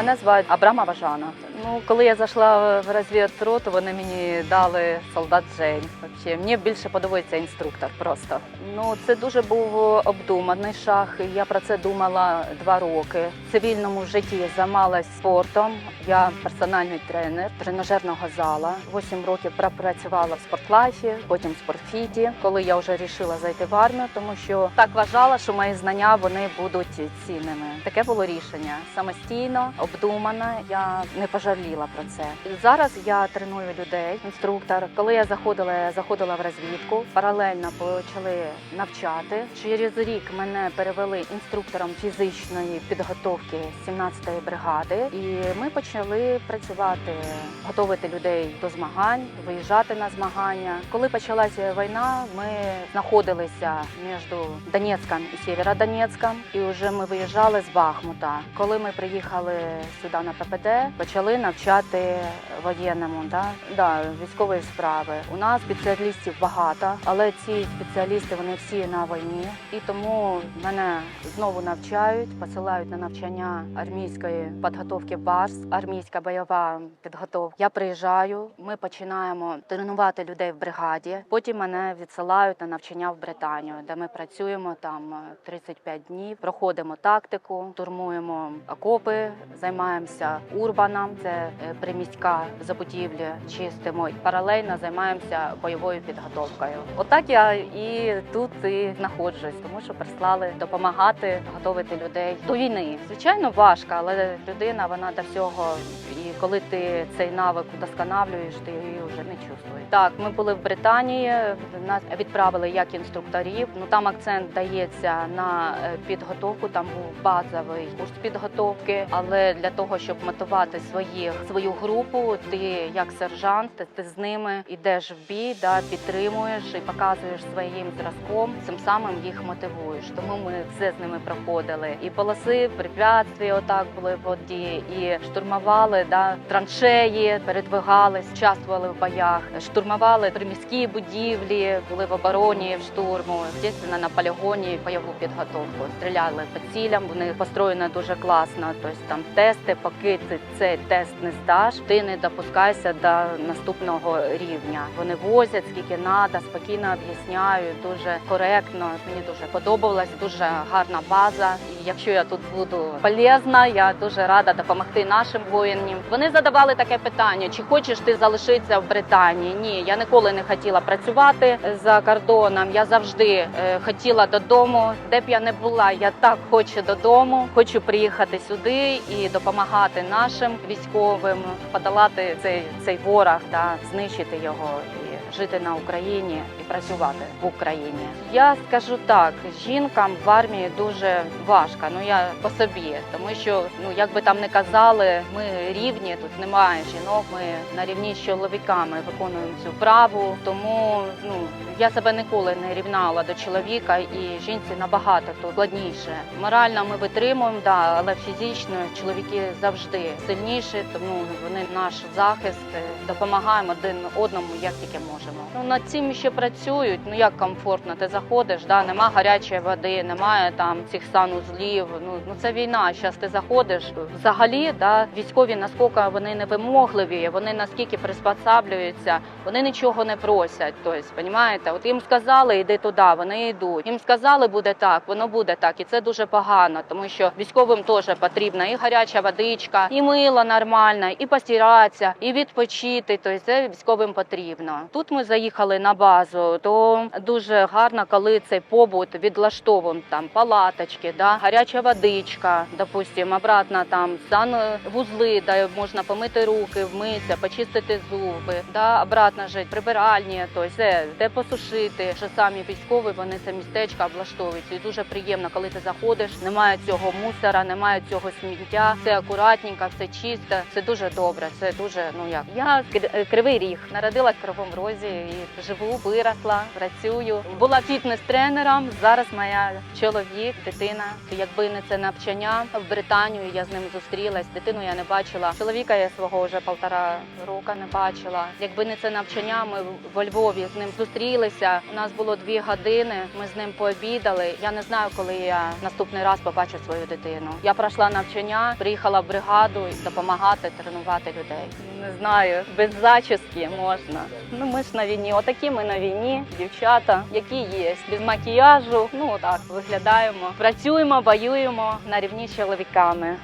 Мене звати Абрама Жана. Ну, коли я зайшла в розвідроту, вони мені дали солдат Джейн. Вообще, мені більше подобається інструктор просто. Ну, це дуже був обдуманий шаг. Я про це думала два роки. В цивільному житті займалась спортом. Я персональний тренер тренажерного зала. Вісім років пропрацювала в спортлайфі, потім в спортфіті. Коли я вже вирішила зайти в армію, тому що так вважала, що мої знання вони будуть цінними. Таке було рішення самостійно, обдумано. Я не пожаліла про це. Зараз я треную людей, інструктор. Коли я заходила, я заходила в розвідку. Паралельно почали навчати. Через рік мене перевели інструктором фізичної підготовки 17-ї бригади, і ми почали працювати, готувати людей до змагань, виїжджати на змагання. Коли почалася війна, ми знаходилися між Донецьком і Сєвєродонецьком, і вже ми виїжджали з Бахмута. Коли ми приїхали сюди на ППД, почали навчати воєнному, да? Да, військової справи. У нас спеціалістів багато, але ці спеціалісти вони всі на війні, і тому мене знову навчають, посилають на навчання армійської підготовки БАРС, армійська бойова підготовка. Я приїжджаю, ми починаємо тренувати людей в бригаді. Потім мене відсилають на навчання в Британію, де ми працюємо там е, 35 днів, проходимо тактику, турмуємо окопи, займаємося урбаном, це е, приміська забудівля, чистимо. І Паралельно займаємося бойовою підготовкою. Отак я і тут і знаходжусь, тому що прислали допомагати готувати людей до війни. Звичайно, важко, але людина вона до всього. І коли ти цей навик удосконалюєш, ти її вже не чувствуєш. Так, ми були в Британії. Нас відправили як інструкторів. Ну там акцент дається на е, підготовку. Там був базовий курс підготовки. Але для того, щоб мотивувати своїх свою групу, ти як сержант, ти, з ними йдеш в бій, да підтримуєш і показуєш своїм зразком. Цим самим їх мотивуєш. Тому ми все з ними проходили. І полоси, препятствия отак були в воді, і штурмували да траншеї, передвигались, участвували в боях, штурмували приміські будівлі, були в обороні в штурму. Звісно, на полігоні бойову підготовку. Стріляли по цілям. Вони построєно дуже класно. Тобто там тести, поки ти цей тест не здаш, ти не допускайся до наступного рівня. Вони возять скільки треба, спокійно об'ясняють, дуже коректно. Мені дуже подобалась, дуже гарна база. І якщо я тут буду полезна, я дуже рада допомогти нашим воїнам. Вони задавали таке питання: чи хочеш ти залишитися в Британії? Ні, я ніколи не хотіла працювати за кордоном. Я завжди е, хотіла додому. Де б я не була, я так хочу додому. Хочу приїхати сюди і допомагати нашим військовим подолати цей цей ворог, та знищити його жити на Україні і працювати в Україні. Я скажу так: жінкам в армії дуже важко. Ну я по собі, тому що ну як би там не казали, ми рівні, тут немає жінок. Ми на рівні з чоловіками виконуємо цю праву. Тому ну я себе ніколи не рівнала до чоловіка, і жінці набагато то складніше. Морально ми витримуємо, да, але фізично чоловіки завжди сильніші, тому вони наш захист е, допомагаємо один одному, як тільки можемо. Ну над цим ще працюють. Ну як комфортно, ти заходиш, да, нема гарячої води, немає там цих санузлів. Ну ну це війна. Зараз ти заходиш. Взагалі, да, військові наскільки вони невимогливі, вони наскільки приспосаблюються, вони нічого не просять. Тобто, понімаєте, от їм сказали, йди туди, вони йдуть. Їм сказали, буде так, воно буде так, і це дуже погано, тому що військовим теж потрібна і гаряча водичка, і мило нормальне, і постиратися, і відпочити. Тобто це військовим потрібно. Тут ми заїхали на базу, то дуже гарно, коли цей побут відлаштовуємо там палаточки, да, гаряча водичка, допустимо, обратно там санвузли, де можна помити руки, вмитися, почистити зуби, да, обратно жити, прибиральні, тобто все, де посушити. Що самі військові вони це містечко облаштовують. І дуже приємно, коли ти заходиш, немає цього мусора, немає цього сміття, все акуратненько, все чисто. Це дуже добре. Це дуже ну як я Кривий Ріг народилась в Кривому Розі. Наразі і живу, виросла, працюю. Була фітнес-тренером. Зараз моя чоловік, дитина. Якби не це навчання в Британію, я з ним зустрілась. Дитину я не бачила. Чоловіка я свого вже полтора року не бачила. Якби не це навчання, ми во Львові з ним зустрілися. У нас було дві години. Ми з ним пообідали. Я не знаю, коли я наступний раз побачу свою дитину. Я пройшла навчання, приїхала в бригаду допомагати тренувати людей. Не знаю, без зачіски можна. Ну ми ж на війні. Отакі ми на війні, дівчата, які є. Без макіяжу. Ну так виглядаємо. Працюємо, воюємо на рівні з чоловіками.